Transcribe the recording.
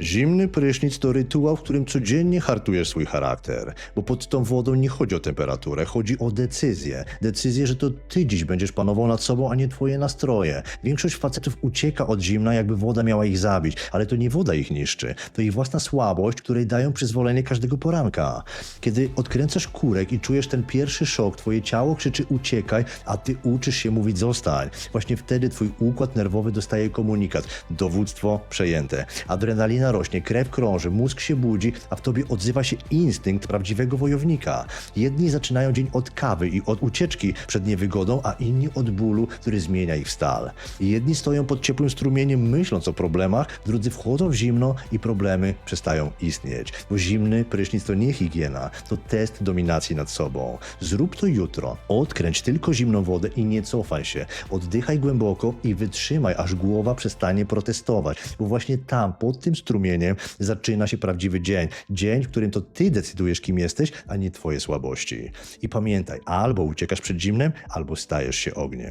Zimny prysznic to rytuał, w którym codziennie hartujesz swój charakter, bo pod tą wodą nie chodzi o temperaturę, chodzi o decyzję. Decyzję, że to ty dziś będziesz panował nad sobą, a nie twoje nastroje. Większość facetów ucieka od zimna, jakby woda miała ich zabić, ale to nie woda ich niszczy, to ich własna słabość, której dają przyzwolenie każdego poranka. Kiedy odkręcasz kurek i czujesz ten pierwszy szok, twoje ciało krzyczy uciekaj, a ty uczysz się mówić zostań. Właśnie wtedy twój układ nerwowy dostaje komunikat. Dowództwo przejęte. Adrenalina rośnie, krew krąży, mózg się budzi, a w tobie odzywa się instynkt prawdziwego wojownika. Jedni zaczynają dzień od kawy i od ucieczki przed niewygodą, a inni od bólu, który zmienia ich w stal. Jedni stoją pod ciepłym strumieniem, myśląc o problemach, drudzy wchodzą w zimno i problemy przestają istnieć. Bo zimny prysznic to nie higiena, to test dominacji nad sobą. Zrób to jutro. Odkręć tylko zimną wodę i nie cofaj się. Oddychaj głęboko i wytrzymaj, aż głowa przestanie protestować. Bo właśnie tam, pod tym strumieniem, zaczyna się prawdziwy dzień. Dzień, w którym to ty decydujesz, kim jesteś, a nie twoje słabości. I pamiętaj, albo uciekasz przed zimnem, albo stajesz się ogniem.